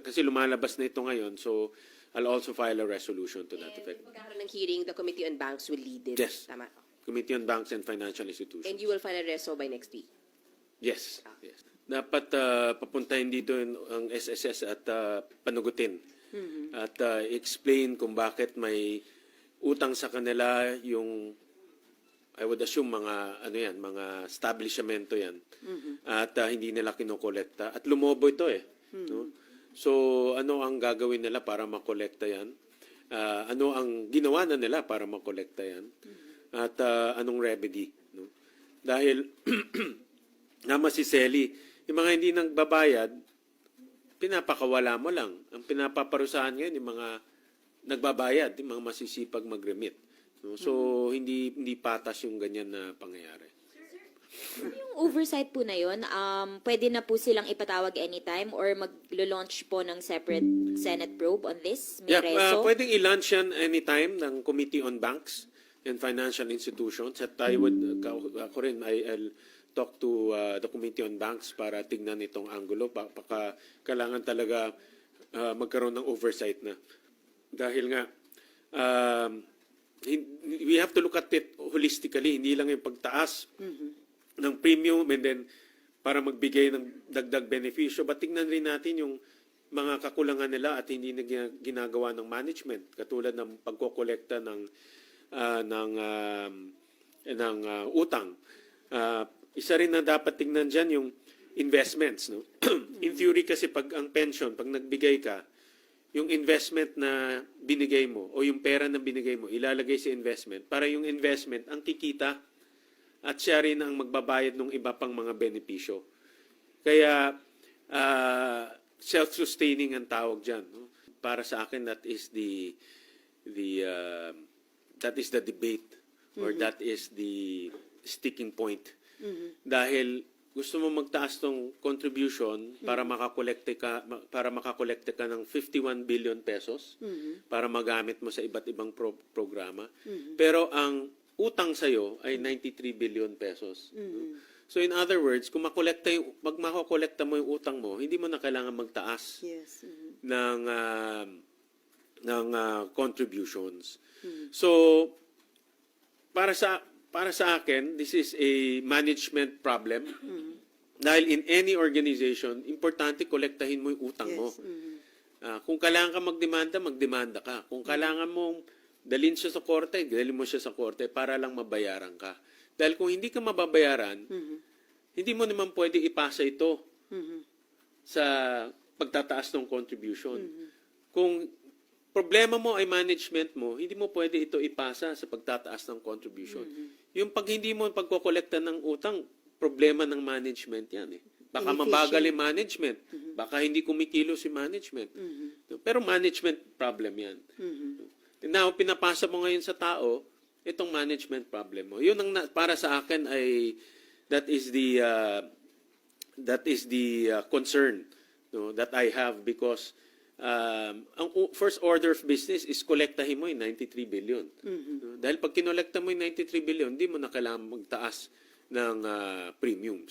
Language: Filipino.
kasi lumalabas na ito ngayon, so I'll also file a resolution to that And effect. magkakaroon ng hearing, the Committee on Banks will lead it. Yes. Tama. Committee on Banks and Financial Institutions. And you will file a reso by next week. Yes. yes. Dapat ah, papuntahin dito ang SSS at ah, panugutin. At ah, explain kung bakit may utang sa kanila yung I would assume mga ano yan, mga establishmento yan. At ah, hindi nila kinokolekta at lumobo ito eh, no? So ano ang gagawin nila para makolekta yan? Ah, ano ang ginawa na nila para makolekta yan? At ah, anong remedy, no? Dahil Nama si Selly, yung mga hindi nang babayad, pinapakawala mo lang. Ang pinapaparusahan ngayon, yung mga nagbabayad, yung mga masisipag mag-remit. No? So, hindi hindi patas yung ganyan na pangyayari. Yung oversight po na yun, um, pwede na po silang ipatawag anytime or mag-launch po ng separate Senate probe on this? May Yeah, uh, reso? pwedeng i-launch yan anytime ng Committee on Banks and Financial Institutions. At I would, uh, ako rin, I, I'll talk to uh, the Committee on Banks para tignan itong angulo. Pa- Baka kailangan talaga uh, magkaroon ng oversight na. Dahil nga, um, hin- we have to look at it holistically. Hindi lang yung pagtaas ng premium and then para magbigay ng dagdag benepisyo. But tingnan rin natin yung mga kakulangan nila at hindi na gina- ginagawa ng management. Katulad ng pagkokolekta ng ah, ng um, ng ah, utang. Ah, isa rin na dapat tingnan diyan yung investments, no? In theory kasi pag ang pension, pag nagbigay ka, yung investment na binigay mo o yung pera na binigay mo, ilalagay sa investment para yung investment ang kikita at siya rin ang magbabayad ng iba pang mga benepisyo. Kaya ah, self-sustaining ang tawag diyan, no? Para sa akin that is the the ah, that is the debate or that is the sticking point. Dahil gusto mo magtaas ng contribution para makakolekte ka para makakolekte ka ng 51 billion pesos para magamit mo sa iba't ibang pro- programa. Pero ang utang sa ay 93 billion pesos. no? So in other words, kung makolekta yung pag makokolekta mo yung utang mo, hindi mo na kailangan magtaas Yes. mhm. ng ah, ng ah, contributions. So para sa para sa akin, this is a management problem. Dahil in any organization, importante kolektahin mo yung utang mo. Yes. mhm. Ah, kung kailangan ka magdemanda, magdemanda ka. Kung kailangan mong dalhin siya sa korte, dalhin mo siya sa korte para lang mabayaran ka. Dahil kung hindi ka mababayaran, hindi mo naman pwede ipasa ito sa pagtataas ng contribution. Kung problema mo ay management mo, hindi mo pwede ito ipasa sa pagtataas ng contribution. Yung pag hindi mo pagkokolekta ng utang, problema ng management yan eh. Baka mabagal yung management. Baka hindi kumikilo si management. Pero management problem yan. Now, pinapasa mo ngayon sa tao, itong management problem mo. Yun ang na- para sa akin ay that is the uh, that is the uh, concern no, that I have because um, ang first order of business is kolektahin mo yung 93 billion. No? Dahil pag kinolekta mo yung 93 billion, hindi mo na kailangan magtaas ng uh, premiums.